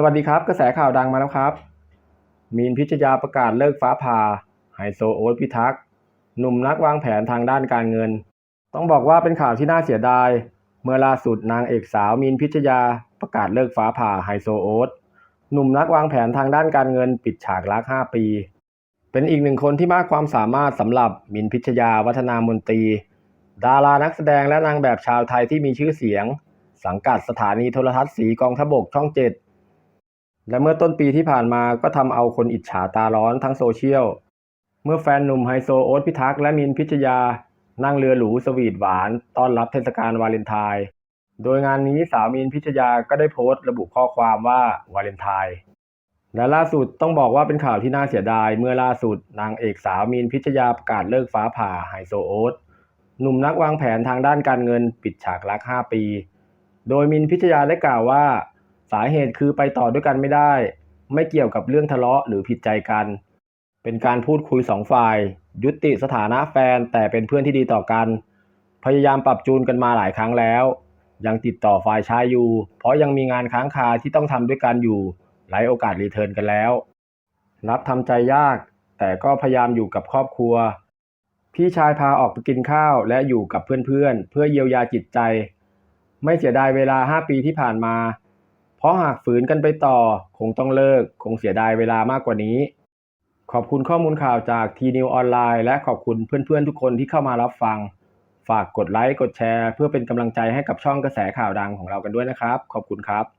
สวัสดีครับ กระแสข่าวดังมาแล้วครับ มีนพิชยาประกาศเลิกฟ้าผ่าไฮโซโอ๊ตพิทักษ์หนุ่มนักวางแผนทางด้านการเงิน ต้องบอกว่าเป็นข่าวที่น่าเสียดาย เมื่อล่าสุดนางเอกสาวมีนพิชยาประกาศเลิกฟ้าผ่าไฮโซโอ๊ตหนุ่มนักวางแผนทางด้านการเงินปิดฉากรัก 5 ปี เป็นอีกหนึ่งคนที่มากความสามารถสำหรับมินพิชยาวัฒนามนตรี ดารานักแสดงและนางแบบชาวไทยที่มีชื่อเสียง สังกัดสถานีโทรทัศน์สีกองทบกช่องเจ็ด และเมื่อต้นปีที่ผ่านมาก็ทำเอาคนอิจฉาตาร้อนทั้งโซเชียล เมื่อแฟนหนุ่มไฮโซโอ๊ตพิทักษ์และมินพิชยา นั่งเรือหรูสวีทหวาน ต้อนรับเทศกาลวาเลนไทน์ โดยงานนี้สาวมินพิชยาก็ได้โพสต์ระบุข้อความว่าวาเลนไทน์ และล่าสุดต้องบอกว่าเป็นข่าวที่น่าเสียดาย เมื่อล่าสุดนางเอกสาวมีนพิชยาประกาศเลิกฟ้าผ่าไฮโซโอ๊ตหนุ่มนักวางแผนทางด้านการเงิน ปิดฉากรัก 5 ปี โดยมินพิชยาได้กล่าวว่า สาเหตุคือไปต่อด้วยกันไม่ได้ ไม่เกี่ยวกับเรื่องทะเลาะหรือผิดใจกัน เป็นการพูดคุยสองฝ่าย ยุติสถานะแฟนแต่เป็นเพื่อนที่ดีต่อกัน พยายามปรับจูนกันมาหลายครั้งแล้ว ยังติดต่อฝ่ายชายอยู่ เพราะยังมีงานค้างคาที่ต้องทำด้วยกันอยู่หลายโอกาสรีเทิร์นกันแล้ว รับทำใจยาก แต่ก็พยายามอยู่กับครอบครัว พี่ชายพาออกไปกินข้าวและอยู่กับเพื่อนๆเพื่อเยียวยาจิตใจ ไม่เสียดายเวลา 5 ปีที่ผ่านมา เพราะหากฝืนกันไปต่อ คงต้องเลิก คงเสียดายเวลามากกว่านี้ ขอบคุณข้อมูลข่าวจากทีนิวออนไลน์และขอบคุณเพื่อนๆทุกคนที่เข้ามารับฟัง ฝากกดไลค์กดแชร์ เพื่อเป็นกำลังใจให้กับช่องกระแสข่าวดังของเรากันด้วยนะครับ ขอบคุณครับ